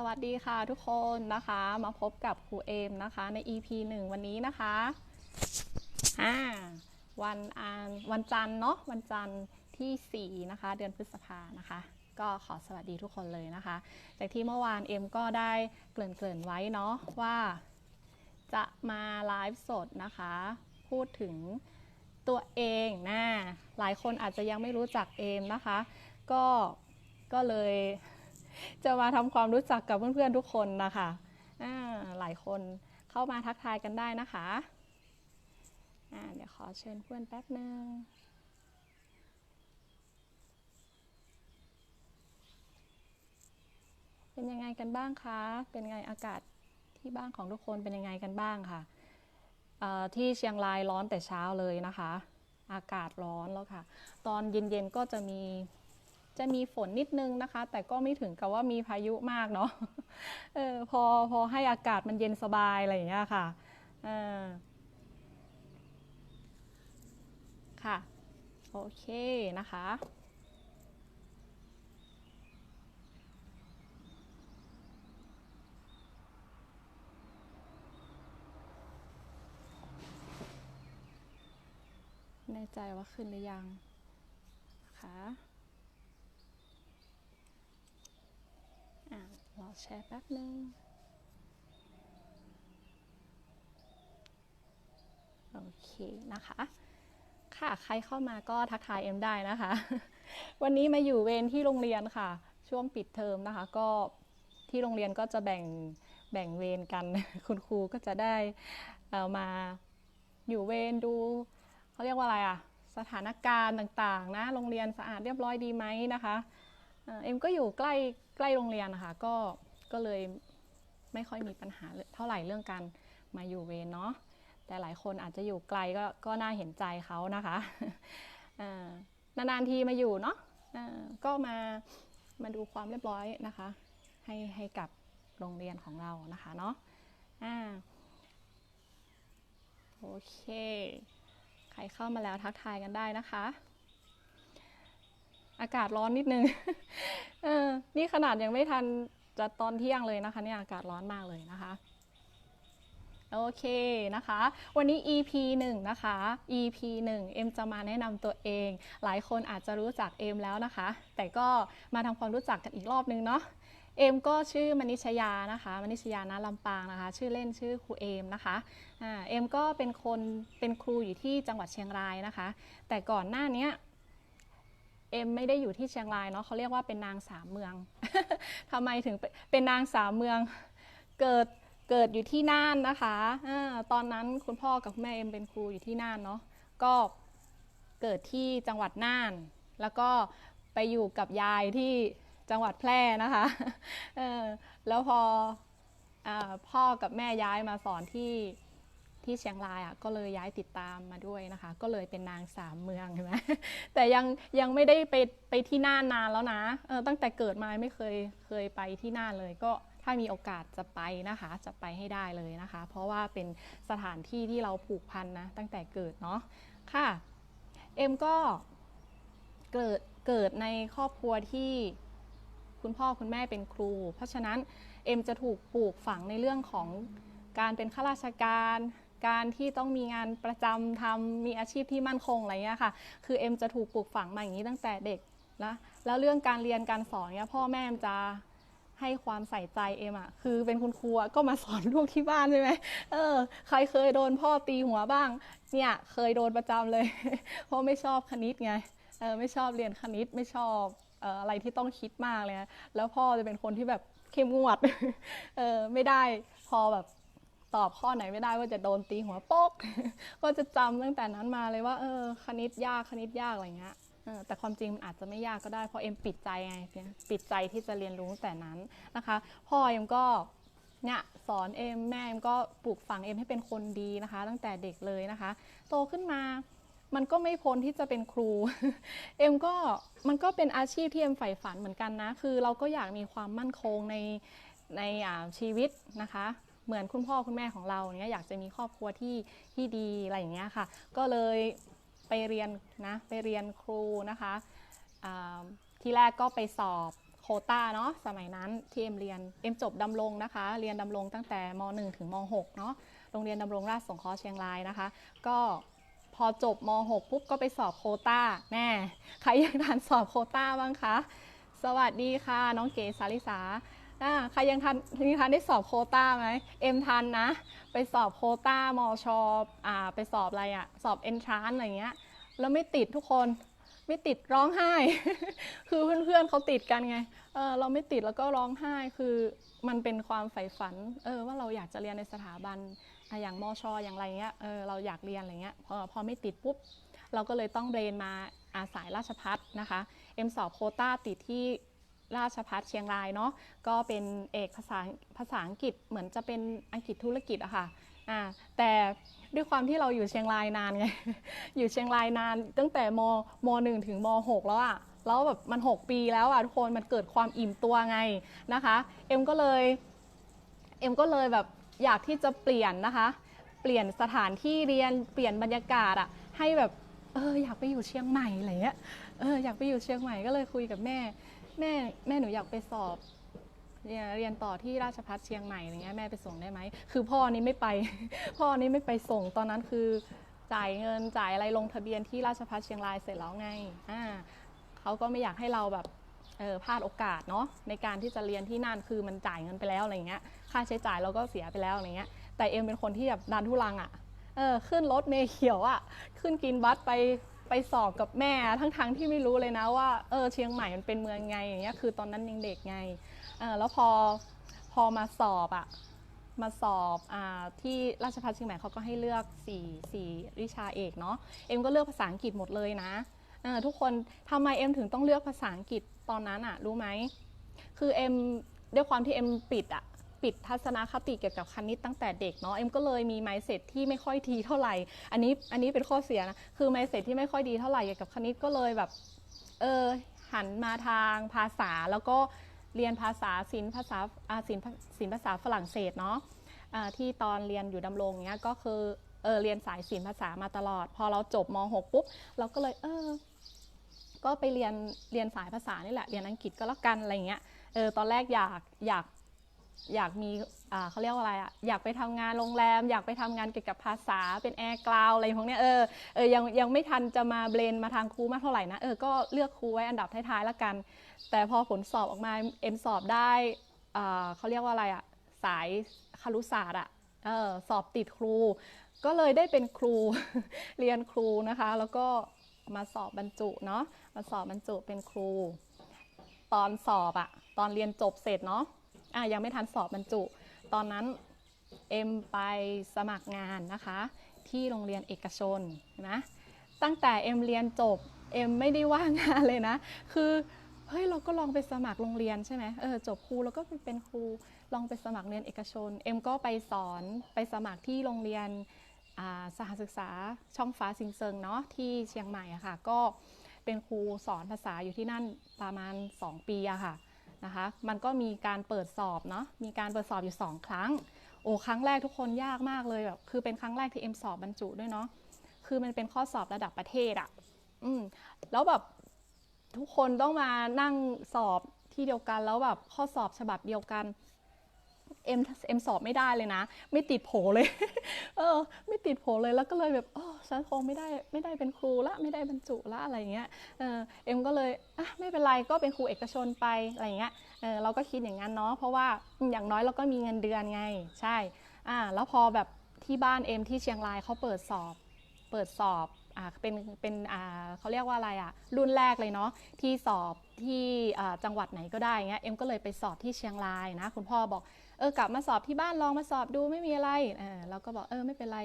สวัสดีค่ะทุกคนนะคะมาพบกับครูเอมนะคะใน EP 1 วันนี้นะคะอ่าวันอันวันจันทร์เนาะวันจันทร์ที่ 4 นะคะ เดือนพฤษภานะคะ ก็ขอสวัสดีทุกคนเลยนะคะ จากที่เมื่อวานเอ็มก็ได้เกริ่นๆไว้เนาะว่า จะมาไลฟ์สดนะคะ พูดถึงตัวเองนะหลายคนอาจจะยังไม่รู้จักเอมนะคะ ก็ก็เลย จะมาทำความรู้จักกับเพื่อนๆทุกคนนะคะอ่าหลายคนเข้ามาทักทายกันได้นะคะเดี๋ยวขอเชิญเพื่อนแป๊บหนึ่งเป็นยังไงกันบ้างคะ เป็นไงอากาศที่บ้านของทุกคนเป็นยังไงกันบ้างค่ะเอ่อที่เชียงรายร้อนแต่เช้าเลยนะคะ อากาศร้อนแล้วค่ะ ตอนเย็นๆก็จะมี จะมีฝนนิดนึงนะคะ แต่ก็ไม่ถึงกับว่ามีพายุมากเนาะเออพอพอให้อากาศมันเย็นสบายอะไรอย่างเงี้ยค่ะเออค่ะ โอเคนะคะแน่ใจว่าขึ้นหรือยังนะคะ อะรอ แชร์แป๊บนึงโอเคนะคะ ค่ะใครเข้ามาก็ทักทายเอ็มได้นะคะ วันนี้มาอยู่เวรที่โรงเรียนค่ะ ช่วงปิดเทอมนะคะ ก็ที่โรงเรียนก็จะแบ่งแบ่งเวรกัน คุณครูก็จะได้เอ่อมาอยู่เวรดูเขาเรียกว่าอะไรอะสถานการณ์ต่างๆ นะ โรงเรียนสะอาดเรียบร้อยดีไหมนะคะ เอ็มก็อยู่ใกล้ใกล้โรงเรียนนะคะก็ก็เลยไม่ค่อยมีปัญหาเท่าไหร่เรื่องการมาอยู่เวรเนาะแต่หลายคนอาจจะอยู่ไกลก็ก็น่าเห็นใจเขานะคะนานๆทีมาอยู่เนาะก็มามาดูความเรียบร้อยนะคะ ให้ให้กับโรงเรียนของเรานะคะเนาะโอเค ใครเข้ามาแล้วทักทายกันได้นะคะ อากาศร้อนนิดนึงเออนี่ขนาดยังไม่ทันจะตอนเที่ยงเลยนะคะเนี่ยอากาศร้อนมากเลยนะคะโอเคนะคะ วันนี้ EP 1 นะคะ EP 1 เอ็มจะมาแนะนำตัวเอง หลายคนอาจจะรู้จักเอ็มแล้วนะคะ แต่ก็มาทำความรู้จักกันอีกรอบนึงเนาะเอ็มก็ชื่อมณิชยานะคะมณิชยานาลำปางนะคะ ชื่อเล่นชื่อครูเอมนะคะเอ็มก็เป็นคนเป็นครูอยู่ที่จังหวัดเชียงรายนะคะ แต่ก่อนหน้านี้ เอ็มไม่ได้อยู่ที่เชียงรายเนาะเขาเรียกว่าเป็นนางสามเมืองทำไมถึงเป็นเป็นนางสามเมือง เกิดเกิดอยู่ที่น่านนะคะอาตอนนั้นคุณพ่อกับคุณแม่เอ็มเป็นครูอยู่ที่น่านเนาะก็เกิดที่จังหวัดน่าน แล้วก็ไปอยู่กับยายที่จังหวัดแพร่นะคะเออแล้วพออพ่อกับแม่ย้ายมาสอนที่ ที่เชียงรายอะก็เลยย้ายติดตามมาด้วยนะคะ ก็เลยเป็นนางสามเมืองใช่ไหมแต่ยังยังไม่ได้ไปไปที่น่านนานแล้วนะเออตั้งแต่เกิดมาไม่เคยเคยไปที่น่านเลย ก็ถ้ามีโอกาสจะไปนะคะ จะไปให้ได้เลยนะคะ เพราะว่าเป็นสถานที่ที่เราผูกพันนะตั้งแต่เกิดเนาะค่ะเอ็มก็เกิดเกิดในครอบครัวที่คุณพ่อคุณแม่เป็นครู เพราะฉะนั้นเอ็มจะถูกปลูกฝังในเรื่องของการเป็นข้าราชการ การที่ต้องมีงานประจำทำมีอาชีพที่มั่นคงอะไรเงี้ยค่ะ คือเอ็มจะถูกปลูกฝังมาอย่างนี้ตั้งแต่เด็กนะแล้วเรื่องการเรียนการสอนเนี่ยพ่อแม่จะให้ความใส่ใจเอ็มอะคือเป็นคุณครูก็มาสอนลูกที่บ้านใช่ไหมเออ ใครเคยโดนพ่อตีหัวบ้าง เนี่ยเคยโดนประจำเลย เพราะไม่ชอบคณิตไงเออไม่ชอบเรียนคณิตไม่ชอบเอออะไรที่ต้องคิดมากเลยนะแล้วพ่อจะเป็นคนที่แบบเข้มงวดเออไม่ได้พอแบบ ตอบข้อไหนไม่ได้ว่าจะโดนตีหัวโป๊ก ก็จะจำตั้งแต่นั้นมาเลยว่าเออคณิตยากคณิตยากอะไรเงี้ยแต่ความจริงมันอาจจะไม่ยากก็ได้เพราะเอ็มปิดใจไงปิดใจที่จะเรียนรู้ตั้งแต่นั้นนะคะ พ่อเอ็มก็เนี่ยสอนเอ็มแม่เอ็มก็ปลูกฝังเอ็มให้เป็นคนดีนะคะ ตั้งแต่เด็กเลยนะคะ โตขึ้นมามันก็ไม่พ้นที่จะเป็นครู เอ็มก็มันก็เป็นอาชีพที่เอ็มใฝ่ฝันเหมือนกันนะ คือเราก็อยากมีความมั่นคงในในอาชีวิตนะคะ เหมือนคุณพ่อคุณแม่ของเราเนี้ยอยากจะมีครอบครัวที่ที่ดีอะไรอย่างเงี้ยค่ะ ก็เลยไปเรียนนะไปเรียนครูนะคะที่แรกก็ไปสอบโคต้าเนาะสมัยนั้นที่เอ็มเรียนเอ็มจบดำรงนะคะ เรียนดำรงตั้งแต่ม .1 ถึงม .6 เนาะโรงเรียนดำรงราชสงเคราะห์เชียงรายนะคะ ก็พอจบม .6 ปุ๊บก็ไปสอบโคต้าแน่ใครอยากทันสอบโคต้าบ้างคะ สวัสดีค่ะ น้องเก๋สาริสา อ่าใครยังทันยังทันได้สอบโคต้าไหมเอ็มทันนะ ไปสอบโคต้ามชอ่าไปสอบอะไรอะสอบเอนทรานอะไรเงี้ย แล้วไม่ติดทุกคน ไม่ติดร้องไห้ คือเพื่อนๆเขาติดกันไง เออเราไม่ติดแล้วก็ร้องไห้ คือมันเป็นความใฝ่ฝัน เออว่าเราอยากจะเรียนในสถาบัน อย่างมอชอย่างไรเงี้ย เออเราอยากเรียนอะไรเงี้ย พอพอไม่ติดปุ๊บ เราก็เลยต้องเรียนมาอาสายราชพัฒนะคะ เอ็มสอบโคต้าติดที่ ราชพัฒเชียงรายเนาะก็เป็นเอกภาษาภาษาอังกฤษเหมือนจะเป็นอังกฤษธุรกิจอะค่ะอ่าแต่ด้วยความที่เราอยู่เชียงรายนานไง อยู่เชียงรายนาน ตั้งแต่มมหนึ่งถึงมหกแล้วอะแล้วแบบมัน 6 ปีแล้วอะทุกคนมันเกิดความอิ่มตัวไงนะคะ เอ็มก็เลยเอ็มก็เลยแบบอยากที่จะเปลี่ยนนะคะ เปลี่ยนสถานที่เรียนเปลี่ยนบรรยากาศอะให้แบบเอออยากไปอยู่เชียงใหม่อะไรเงี้ยเอออยากไปอยู่เชียงใหม่ก็เลยคุยกับแม่ แม่แม่หนูอยากไปสอบ เรียนเรียนต่อที่ราชภัฏเชียงใหม่อะไรเงี้ยแม่ไปส่งได้ไหมคือพ่อนี้ไม่ไป พ่อนี้ไม่ไปส่งตอนนั้นคือจ่ายเงินจ่ายอะไรลงทะเบียนที่ราชภัฏเชียงรายเสร็จแล้วไงอ่าเขาก็ไม่อยากให้เราแบบเออพลาดโอกาสเนาะในการที่จะเรียนที่นั่นคือมันจ่ายเงินไปแล้วอะไรเงี้ยค่าใช้จ่ายเราก็เสียไปแล้วอะไรเงี้ยแต่เอ็มเป็นคนที่แบบดันทุลังอะ่ะเออขึ้นรถเมล์เขียวอะ่ะขึ้นกินบัสไป ไปสอบกับแม่ทั้งๆทที่ไม่รู้เลยนะว่าเออเชียงใหม่มันเป็นเมืองไงอย่างเงี้ยคือตอนนั้นยังเด็กไงเออแล้วพอพอมาสอบอะมาสอบอาที่ราชภัฏเชียงใหม่เขาก็ให้เลือก4 4วิชาเอกเนาะเอ็มก็เลือกภาษาอังกฤษหมดเลยนะเออทุกคนทำไมเอ็มถึงต้องเลือกภาษาอังกฤษตอนนั้นอะรู้ไหมคือเอ็มด้วยความที่เอ็มปิดอะ ปิดทัศนคติเกี่ยวกับคณิตตั้งแต่เด็กเนาะเอ็มก็เลยมีไมเซ็ตที่ไม่ค่อยดีเท่าไหร่ อันนี้อันนี้เป็นข้อเสียนะคือไมเซ็ตที่ไม่ค่อยดีเท่าไหร่เกี่ยวกับคณิตก็เลยแบบเออหันมาทางภาษาแล้วก็เรียนภาษาศิลป์ภาษาอาศิลป์ศิลป์ภาษาฝรั่งเศสเนาะที่ตอนเรียนอยู่ดำรงเนี้ยก็คือเออเรียนสายศิลป์ภาษามาตลอด พอเราจบม .6 ปุ๊บเราก็เลยเออก็ไปเรียนเรียนสายภาษานี่แหละเรียนอังกฤษก็แล้วกันอะไรเงี้ยเออตอนแรกอยากอยาก อยากมีเขาเรียกว่าอะไรอะอยากไปทำงานโรงแรม อยากไปทำงานเกี่ยวกับภาษาเป็นแอร์กราวอะไรพวกเนี้ยเออเออยังยังไม่ทันจะมาเบรนมาทางครูมากเท่าไหร่นะเออก็เลือกครูไว้อันดับท้ายๆแล้วกัน แต่พอผลสอบออกมาเอ็มสอบได้เขาเรียกว่าอะไรอะสายคารุศาสตร์อะเออสอบติดครู ก็เลยได้เป็นครูเรียนครูนะคะ แล้วก็มาสอบบรรจุเนาะมาสอบบรรจุเป็นครู ตอนสอบอะตอนเรียนจบเสร็จเนาะ อะยังไม่ทันสอบบรรจุ ตอนนั้นเอ็มไปสมัครงานนะคะ ที่โรงเรียนเอกชนนะตั้งแต่เอ็มเรียนจบเอ็มไม่ได้ว่างงานเลยนะ คือเฮ้ยเราก็ลองไปสมัครโรงเรียนใช่ไหมเออจบครูแล้วก็เป็นครูลองไปสมัครเรียนเอกชน เอ็มก็ไปสอนไปสมัครที่โรงเรียนอ่าสหศึกษาช่องฟ้าซิงเซิงเนาะที่เชียงใหม่อะค่ะ ก็เป็นครูสอนภาษาอยู่ที่นั่นประมาณ 2 ปีอะค่ะ นะคะ มันก็มีการเปิดสอบเนาะ มีการเปิดสอบอยู่ 2 ครั้ง โอ้ ครั้งแรกทุกคนยากมากเลยแบบ คือเป็นครั้งแรกที่เอ็มสอบบรรจุด้วยเนาะ คือมันเป็นข้อสอบระดับประเทศอะอืมแล้วแบบทุกคนต้องมานั่งสอบที่เดียวกัน แล้วแบบข้อสอบฉบับเดียวกัน เอ็มเอ็มสอบไม่ได้เลยนะ ไม่ติดโผเลย เออ ไม่ติดโผเลยแล้วก็เลยแบบอ๋อฉันคงไม่ได้ไม่ได้เป็นครูละไม่ได้บรรจุละอะไรเงี้ยเออเอ็มก็เลยอะไม่เป็นไรก็เป็นครูเอกชนไปอะไรเงี้ยเออเราก็คิดอย่างนั้นเนาะเพราะว่าอย่างน้อยเราก็มีเงินเดือนไง ใช่อ่าแล้วพอแบบที่บ้านเอ็มที่เชียงรายเขาเปิดสอบ เปิดสอบอเป็นเป็นเขาเรียกว่าอะไรอะรุ่นแรกเลยเนาะที่สอบที่จังหวัดไหนก็ได้เงี้ยเอ็มก็เลยไปสอบที่เชียงรายนะ คุณพ่อบอกเออกลับมาสอบที่บ้านลองมาสอบดูไม่มีอะไรเออเราก็บอกเออไม่เป็นไร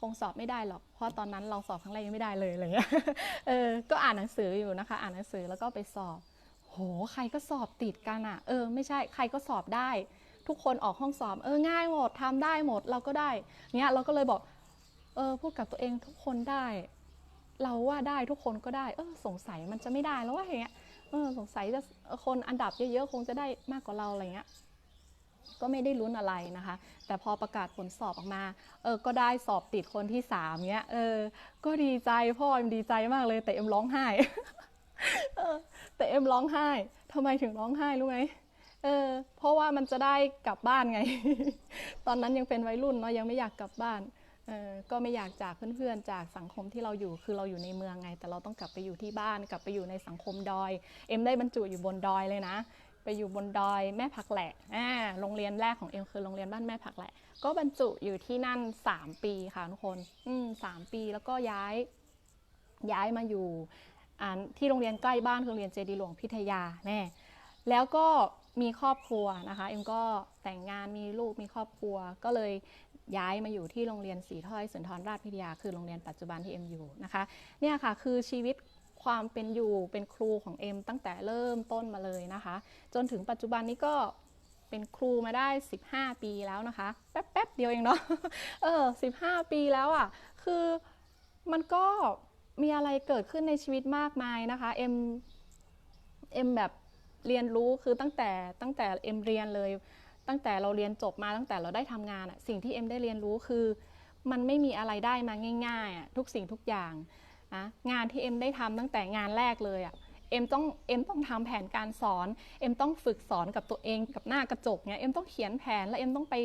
คงสอบไม่ได้หรอก เพราะตอนนั้นเราสอบครั้งแรกยังไม่ได้เลยอะไรเงี้ยเออก็อ่านหนังสืออยู่นะคะ อ่านหนังสือแล้วก็ไปสอบ โหใครก็สอบติดกันอะเออไม่ใช่ใครก็สอบได้ ทุกคนออกห้องสอบ เออง่ายหมดทำได้หมดเราก็ได้เนี้ยเราก็เลยบอก เออพูดกับตัวเองทุกคนได้ เราว่าได้ทุกคนก็ได้ เออสงสัยมันจะไม่ได้แล้วว่าอย่างเงี้ยเออสงสัยจะคนอันดับเยอะๆคงจะได้มากกว่าเราอะไรเงี้ยก็ไม่ได้ลุ้นอะไรนะคะ แต่พอประกาศผลสอบออกมา เออ ก็ได้สอบติดคนที่สามเนี้ย เออ ก็ดีใจพ่อเอ็มดีใจมากเลย แต่เอ็มร้องไห้ เออ แต่เอ็มร้องไห้ทำไมถึงร้องไห้รู้ไหมเออ เพราะว่ามันจะได้กลับบ้านไง ตอนนั้นยังเป็นวัยรุ่นเนาะ ยังไม่อยากกลับบ้าน ก็ไม่อยากจากเพื่อนๆ จากสังคมที่เราอยู่คือเราอยู่ในเมืองไง แต่เราต้องกลับไปอยู่ที่บ้านกลับไปอยู่ในสังคมดอย เอ็มได้บรรจุอยู่บนดอยเลยนะ ไปอยู่บนดอยแม่ผักแหละอ่าโรงเรียนแรกของเอ็มคือโรงเรียนบ้านแม่ผักแหละ ก็บรรจุอยู่ที่นั่น 3 ปีค่ะทุกคนอืมสามปีแล้วก็ย้ายย้ายมาอยู่อ่าที่โรงเรียนใกล้บ้านคือโรงเรียนเจดีหลวงพิทยาแน่แล้วก็มีครอบครัวนะคะ เอ็มก็แต่งงานมีลูกมีครอบครัวก็เลย ย้ายมาอยู่ที่โรงเรียนสีถ้อยสุนทรราชพิทยาคือโรงเรียนปัจจุบันที่เอ็มอยู่นะคะเนี่ยค่ะคือชีวิตความเป็นอยู่เป็นครูของเอ็มตั้งแต่เริ่มต้นมาเลยนะคะ จนถึงปัจจุบันนี้ก็เป็นครูมาได้ 15 ปีแล้วนะคะ แป๊บๆเดียวเองเนาะเออ15 ปีแล้วอะคือมันก็มีอะไรเกิดขึ้นในชีวิตมากมายนะคะเอ็มเอ็มแบบเรียนรู้คือตั้งแต่ตั้งแต่เอ็มเรียนเลย ตั้งแต่เราเรียนจบมาตั้งแต่เราได้ทำงานอะสิ่งที่เอ็มได้เรียนรู้คือ มันไม่มีอะไรได้มาง่ายๆอะทุกสิ่งทุกอย่างนะงานที่เอ็มได้ทำตั้งแต่งานแรกเลยอะเอ็มต้องเอ็มต้องทำแผนการสอนเอ็มต้องฝึกสอนกับตัวเองกับหน้ากระจกเนี่ยเอ็มต้องเขียนแผนแล้วเอ็มต้องไป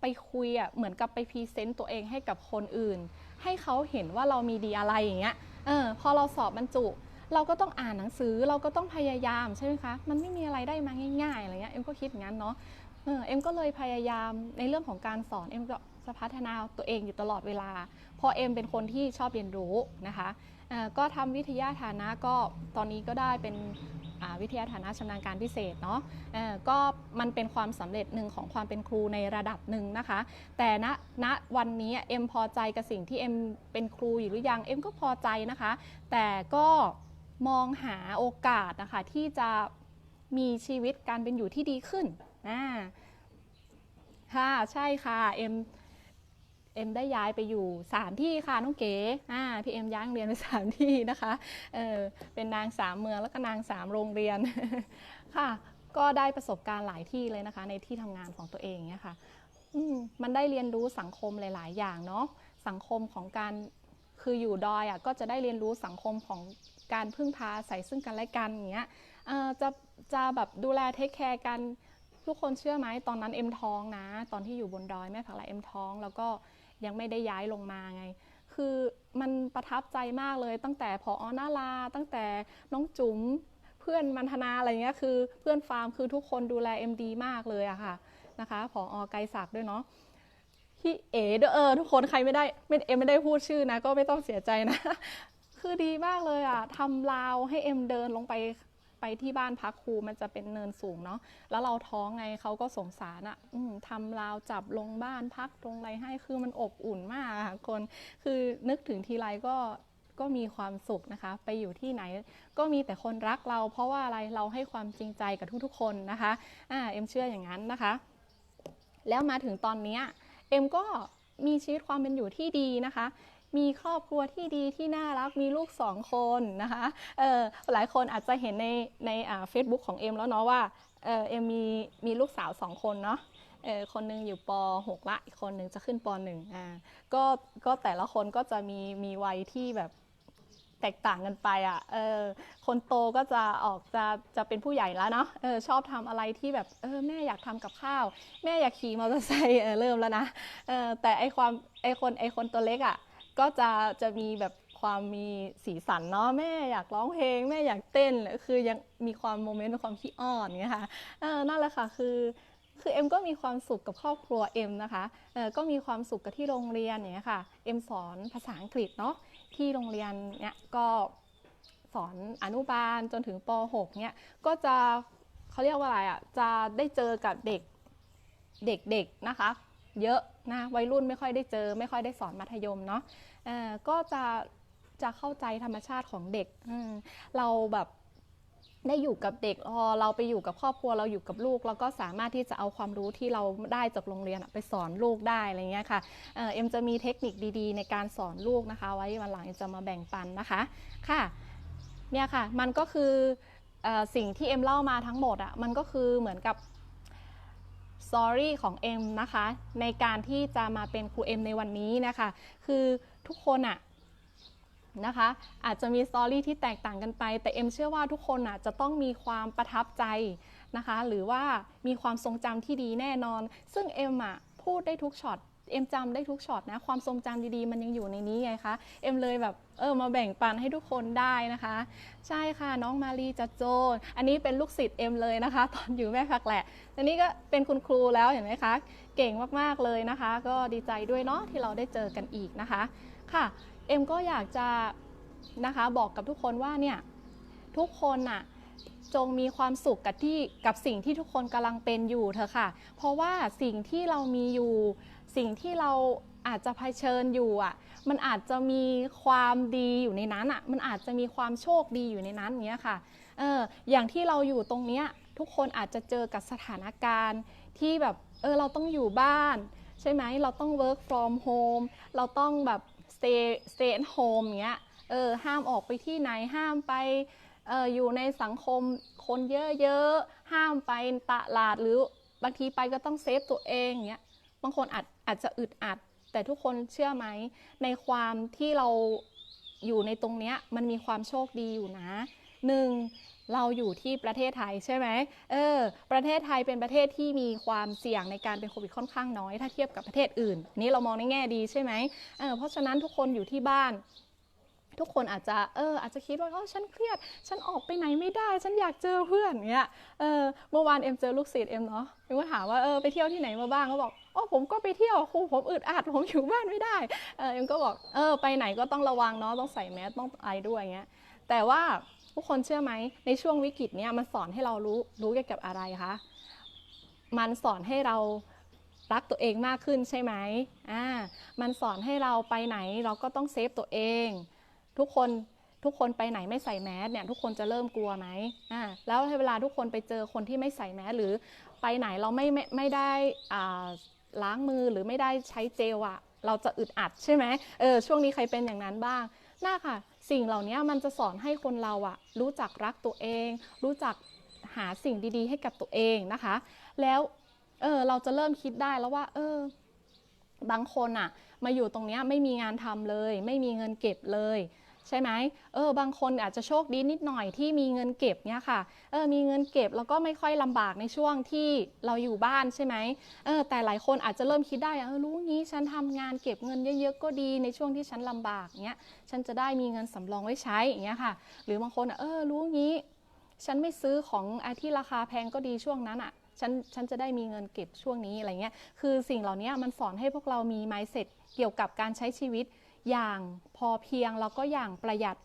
ไปคุยอะเหมือนกับไปพรีเซนต์ตัวเองให้กับคนอื่น ให้เขาเห็นว่าเรามีดีอะไรอย่างเงี้ยเออพอเราสอบบรรจุเราก็ต้องอ่านหนังสือเราก็ต้องพยายามใช่ไหมคะ มันไม่มีอะไรได้มาง่ายๆอะไรเงี้ยเอ็มก็คิดอย่างนั้นเนาะ เออเอ็มก็เลยพยายามในเรื่องของการสอนเอ็มก็จะพัฒนาตัวเองอยู่ตลอดเวลา เพราะเอ็มเป็นคนที่ชอบเรียนรู้นะคะก็ทำวิทยาฐานะก็ตอนนี้ก็ได้เป็นวิทยาฐานะชำนาญการพิเศษเนาะก็มันเป็นความสำเร็จหนึ่งของความเป็นครูในระดับหนึ่งนะคะ แต่ณณวันนี้เอ็มพอใจกับสิ่งที่เอ็มเป็นครูอยู่หรือยังเอ็มก็พอใจนะคะ แต่ก็มองหาโอกาสนะคะที่จะมีชีวิตการเป็นอยู่ที่ดีขึ้น อ่าค่ะใช่ค่ะเอ็มเอ็มได้ย้ายไปอยู่สามที่ค่ะน้องเก๋อ่าพี่เอ็มย้ายเรียนไปสามที่นะคะเออเป็นนางสามเมืองแล้วก็นางสามโรงเรียนค่ะ ก็ได้ประสบการณ์หลายที่เลยนะคะ ในที่ทำงานของตัวเองเนี่ยค่ะมมันได้เรียนรู้สังคมหลาย ๆ อย่างเนาะสังคมของการคืออยู่ดอยอะก็จะได้เรียนรู้สังคมของการพึ่งพาอาศัยซึ่งกันและกันอย่างเงี้ยจะจะแบบดูแลเทคแคร์กัน ทุกคนเชื่อไหมตอนนั้นเอ็มท้องนะ ตอนที่อยู่บนดอยแม่ผักไหลเอ็มท้อง แล้วก็ยังไม่ได้ย้ายลงมาไง คือมันประทับใจมากเลย ตั้งแต่พออนาลา ตั้งแต่น้องจุ๋มเพื่อนมันธนาอะไรเงี้ยคือเพื่อนฟาร์มคือทุกคนดูแลเอ็มดีมากเลยอะค่ะนะคะผออไกรศักดิ์ด้วยเนาะพี่เอ๋ด้วยเออทุกคนใครไม่ได้ไม่เอ็มไม่ได้พูดชื่อนะ ก็ไม่ต้องเสียใจนะ คือดีมากเลยอะทำราวให้เอ็มเดินลงไป ไปที่บ้านพักครูมันจะเป็นเนินสูงเนาะแล้วเราท้องไงเขาก็สงสารอะทำราวจับลงบ้านพักตรงไรให้คือมันอบอุ่นมากค่ะคนคือนึกถึงทีไรก็ก็มีความสุขนะคะ ไปอยู่ที่ไหนก็มีแต่คนรักเรา เพราะว่าอะไรเราให้ความจริงใจกับทุกๆคนนะคะอ่าเอ็มเชื่ออย่างนั้นนะคะ แล้วมาถึงตอนนี้เอ็มก็มีชีวิตความเป็นอยู่ที่ดีนะคะ มีครอบครัวที่ดีที่น่ารักมีลูกสองคนนะคะเออหลายคนอาจจะเห็นในในอ่าเฟซบุ๊กของเอ็มแล้วเนาะว่าเออเอ็มมีมีลูกสาวสองคนเนาะเออคนหนึงอยู่ป .6 ละอีกคนหนึงจะขึ้นป .1 อ่าก็ก็แต่ละคนก็จะมีมีวัยที่แบบแตกต่างกันไปอะ เออ คนโตก็จะออกจะจะเป็นผู้ใหญ่แล้วเนาะ เออชอบทำอะไรที่แบบ เออแม่อยากทำกับข้าว แม่อยากขี่มอเตอร์ไซค์ เออเริ่มแล้วนะ เออแต่ไอความไอคนไอคนตัวเล็กอะ ก็จะจะมีแบบความมีสีสันเนาะแม่อยากร้องเพลงแม่อยากเต้นคือยังมีความโมเมนต์ความขี้อ้อนอย่างเงี้ยค่ะนั่นแหละค่ะคือคือเอ็มก็มีความสุขกับครอบครัวเอ็มนะคะเออก็มีความสุขกับที่โรงเรียนอย่างเงี้ยค่ะเอ็มสอนภาษาอังกฤษเนาะที่โรงเรียนเนี่ยก็สอนอนุบาลจนถึงป .6 เนี่ยก็จะเขาเรียกว่าอะไรอะจะได้เจอกับเด็กเด็กๆนะคะ เยอะนะวัยรุ่นไม่ค่อยได้เจอ ไม่ค่อยได้สอนมัธยมเนาะก็จะจะเข้าใจธรรมชาติของเด็ก เราแบบได้อยู่กับเด็กพอเราไปอยู่กับครอบครัวเราอยู่กับลูก เราก็สามารถที่จะเอาความรู้ที่เราได้จากโรงเรียนไปสอนลูกได้อะไรเงี้ยค่ะเอ็มจะมีเทคนิคดีๆ ในการสอนลูกนะคะ ไว้วันหลังจะมาแบ่งปันนะคะค่ะเนี่ยค่ะมันก็คือออสิ่งที่เอ็มเล่ามาทั้งหมดอะมันก็คือเหมือนกับ สอรี่ของเอ็มนะคะ ในการที่จะมาเป็นครูเอ็มในวันนี้นะคะ คือทุกคนอะนะคะอาจจะมีสตอรี่ที่แตกต่างกันไป แต่เอ็มเชื่อว่าทุกคนอะจะต้องมีความประทับใจนะคะ หรือว่ามีความทรงจำที่ดีแน่นอน ซึ่งเอ็มอะพูดได้ทุกช็อต เอ็มจำได้ทุกช็อตนะความทรงจำดีๆ มันยังอยู่ในนี้ไงคะเอ็มเลยแบบเออมาแบ่งปันให้ทุกคนได้นะคะ ใช่ค่ะน้องมารีจัดโจน อันนี้เป็นลูกศิษย์เอ็มเลยนะคะ ตอนอยู่แม่พักแหละอันนี้ก็เป็นคุณครูแล้วเห็นไหมคะ เก่งมากๆเลยนะคะ ก็ดีใจด้วยเนาะที่เราได้เจอกันอีกนะคะค่ะเอ็มก็อยากจะนะคะบอกกับทุกคนว่าเนี่ยทุกคนน่ะจงมีความสุขกับที่กับสิ่งที่ทุกคนกำลังเป็นอยู่เถอะค่ะ เพราะว่าสิ่งที่เรามีอยู่ สิ่งที่เราอาจจะเผชิญอยู่อะ มันอาจจะมีความดีอยู่ในนั้นอะ มันอาจจะมีความโชคดีอยู่ในนั้นอย่างเงี้ยค่ะ เออ อย่างที่เราอยู่ตรงเนี้ยทุกคนอาจจะเจอกับสถานการณ์ที่แบบ เออ เราต้องอยู่บ้าน ใช่ไหม เราต้อง work from home เราต้องแบบ stay stay at home เงี้ย เออ ห้ามออกไปที่ไหน ห้ามไปเอออยู่ในสังคมคนเยอะๆ ห้ามไปตลาดหรือบางทีไปก็ต้องเซฟตัวเองอย่างเงี้ย บางคนอาจ อาจจะอึดอัด แต่ทุกคนเชื่อไหม ในความที่เราอยู่ในตรงเนี้ยมันมีความโชคดีอยู่นะหนึ่งเราอยู่ที่ประเทศไทยใช่ไหมเออ ประเทศไทยเป็นประเทศที่มีความเสี่ยงในการเป็นโควิดค่อนข้างน้อย ถ้าเทียบกับประเทศอื่น นี่เรามองในแง่ดีใช่ไหมเออเพราะฉะนั้นทุกคนอยู่ที่บ้าน ทุกคนอาจจะเอออาจจะคิดว่าเออฉันเครียด ฉันออกไปไหนไม่ได้ ฉันอยากเจอเพื่อนเงี้ยเออเมื่อวานเอ็มเจอลูกศิษย์เอ็มเนาะเอ็มก็ถามว่าเออไปเที่ยวที่ไหนมาบ้างเขาบอกอ๋อผมก็ไปเที่ยวครูผมอึดอัดผมอยู่บ้านไม่ได้เออเอ็มก็บอกเออไปไหนก็ต้องระวังเนาะต้องใส่แมสต้องอะไรด้วยเงี้ยแต่ว่าทุกคนเชื่อไหมในช่วงวิกฤตเนี้ยมันสอนให้เรารู้รู้เกี่ยวกับอะไรคะมันสอนให้เรารักตัวเองมากขึ้นใช่ไหมอ่ามันสอนให้เราไปไหนเราก็ต้องเซฟตัวเอง ทุกคนทุกคนไปไหนไม่ใส่แมสเนี่ยทุกคนจะเริ่มกลัวไหมอ่าแล้วเวลาทุกคนไปเจอคนที่ไม่ใส่แมสหรือไปไหนเราไม่ไม่ไม่ได้อ่าล้างมือหรือไม่ได้ใช้เจลอะเราจะอึดอัดใช่ไหมเออช่วงนี้ใครเป็นอย่างนั้นบ้างน่าค่ะ สิ่งเหล่านี้มันจะสอนให้คนเราอะรู้จักรักตัวเอง รู้จักหาสิ่งดีๆ ให้กับตัวเองนะคะ แล้วเออเราจะเริ่มคิดได้แล้วว่า เออบางคนอะมาอยู่ตรงนี้ไม่มีงานทำเลย ไม่มีเงินเก็บเลย ใช่ไหมเออบางคนอาจจะโชคดีนิดหน่อยที่มีเงินเก็บเนี่ยค่ะเออมีเงินเก็บแล้วก็ไม่ค่อยลำบากในช่วงที่เราอยู่บ้านใช่ไหมเออแต่หลายคนอาจจะเริ่มคิดได้เออรู้งี้ฉันทำงานเก็บเงินเยอะๆก็ดีในช่วงที่ฉันลำบากเนี้ยฉันจะได้มีเงินสำรองไว้ใช้อย่างเงี้ยค่ะ หรือบางคนเออรู้งี้ ฉันไม่ซื้อของอที่ราคาแพงก็ดีช่วงนั้นอะฉันฉันจะได้มีเงินเก็บช่วงนี้อะไรเงี้ย คือสิ่งเหล่านี้มันสอนให้พวกเรามี mindset เกี่ยวกับการใช้ชีวิต อย่างพอเพียงแล้วก็อย่างประหยัด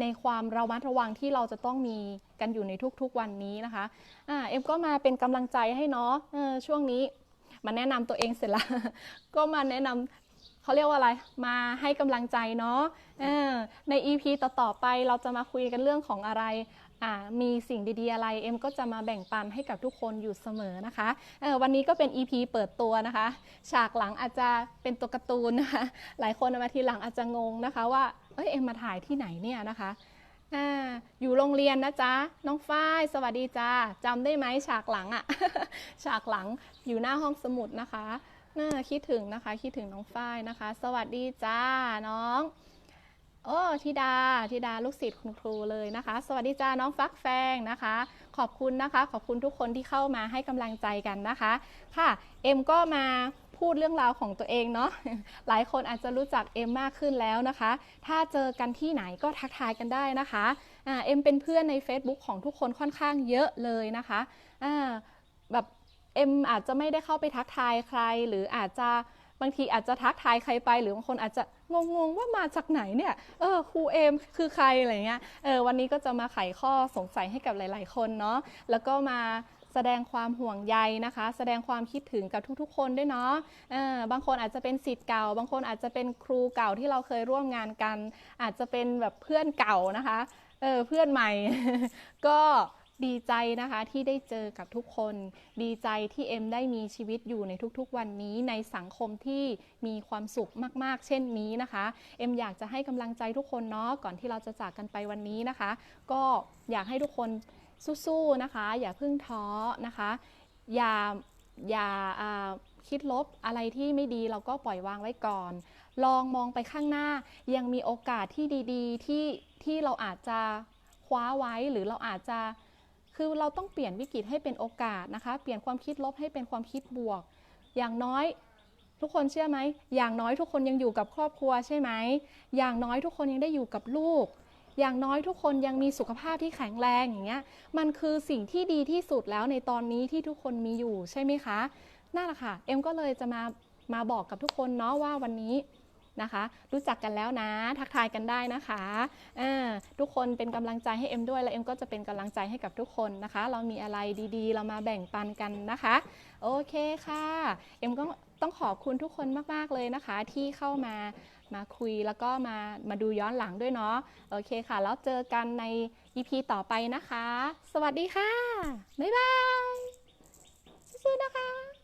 ในความระมัดระวังที่เราจะต้องมีกันอยู่ในทุกๆวันนี้นะคะอ่าเอ็มก็มาเป็นกำลังใจให้เนาะออช่วงนี้มาแนะนำตัวเองเสร็จแล้ว ก็มาแนะนำเขาเรียกว่าอะไร มาให้กำลังใจเนาะออใน EP ต่อๆไปเราจะมาคุยกันเรื่องของอะไร มีสิ่งดีๆ อะไรเอ็มก็จะมาแบ่งปันให้กับทุกคนอยู่เสมอนะคะวันนี้ก็เป็น EP เปิดตัวนะคะ ฉากหลังอาจจะเป็นตัวการ์ตูนนะคะหลายคนมาทีหลังอาจจะงงนะคะ ว่าเอ้ยเอ็มมาถ่ายที่ไหนเนี่ยนะคะออยู่โรงเรียนนะจ๊ะ น้องฝ้าย สวัสดีจ้าจำได้ไหมฉากหลังอะฉากหลังอยู่หน้าห้องสมุดนะคะน่าคิดถึงนะคะ คิดถึงน้องฝ้ายนะคะ สวัสดีจ้าน้อง โอ้ธิดาธิดาลูกศิษย์คุณครูเลยนะคะ สวัสดีจ้าน้องฟักแฟงนะคะ ขอบคุณนะคะ ขอบคุณทุกคนที่เข้ามาให้กำลังใจกันนะคะค่ะเอ็มก็มาพูดเรื่องราวของตัวเองเนาะหลายคนอาจจะรู้จักเอ็มมากขึ้นแล้วนะคะ ถ้าเจอกันที่ไหนก็ทักทายกันได้นะคะอ่าเอ็มเป็นเพื่อนใน Facebook ของทุกคนค่อนข้างเยอะเลยนะคะแบบเอ็มอาจจะไม่ได้เข้าไปทักทายใคร หรืออาจจะบางทีอาจจะทักทายใครไป หรือบางคนอาจจะ งงๆว่ามาจากไหนเนี่ยเออครูเอ็มคือใครอะไรเงี้ยเออวันนี้ก็จะมาไขข้อสงสัยให้กับหลาย ๆ คนเนาะแล้วก็มาแสดงความห่วงใยนะคะ แสดงความคิดถึงกับทุกๆ คนด้วยเนาะเออบางคนอาจจะเป็นสิทธิ์เก่า บางคนอาจจะเป็นครูเก่าที่เราเคยร่วมงานกัน อาจจะเป็นแบบเพื่อนเก่านะคะเออเพื่อนใหม่ ก็ ดีใจนะคะที่ได้เจอกับทุกคน ดีใจที่เอ็มได้มีชีวิตอยู่ในทุกๆ วันนี้ในสังคมที่มีความสุขมาก ๆ เช่นนี้นะคะ เอ็มอยากจะให้กำลังใจทุกคนเนาะก่อนที่เราจะจากกันไปวันนี้นะคะ ก็อยากให้ทุกคนสู้ๆนะคะ อย่าเพิ่งท้อนะคะ อย่าอย่าอ่าคิดลบอะไรที่ไม่ดีเราก็ปล่อยวางไว้ก่อน ลองมองไปข้างหน้า ยังมีโอกาสที่ดี ๆ ที่ที่เราอาจจะคว้าไว้หรือเราอาจจะ คือเราต้องเปลี่ยนวิกฤตให้เป็นโอกาสนะคะ เปลี่ยนความคิดลบให้เป็นความคิดบวก อย่างน้อยทุกคนเชื่อไหม อย่างน้อยทุกคนยังอยู่กับครอบครัวใช่ไหม อย่างน้อยทุกคนยังได้อยู่กับลูก อย่างน้อยทุกคนยังมีสุขภาพที่แข็งแรงอย่างเงี้ย มันคือสิ่งที่ดีที่สุดแล้วในตอนนี้ที่ทุกคนมีอยู่ใช่ไหมคะ นั่นแหละค่ะ เอ็มก็เลยจะมามาบอกกับทุกคนเนาะว่าวันนี้ นะคะ รู้จักกันแล้วนะ ทักทายกันได้นะคะทุกคนเป็นกำลังใจให้เอ็มด้วย และเอ็มก็จะเป็นกำลังใจให้กับทุกคนนะคะ เรามีอะไรดีๆ เรามาแบ่งปันกันนะคะ โอเคค่ะ เอ็มก็ต้องขอบคุณทุกคนมากๆเลยนะคะ ที่เข้ามามาคุยแล้วก็มามาดูย้อนหลังด้วยเนาะโอเคค่ะ แล้วเจอกันใน EP ต่อไปนะคะ สวัสดีค่ะ บ๊ายบายสู้ๆนะคะ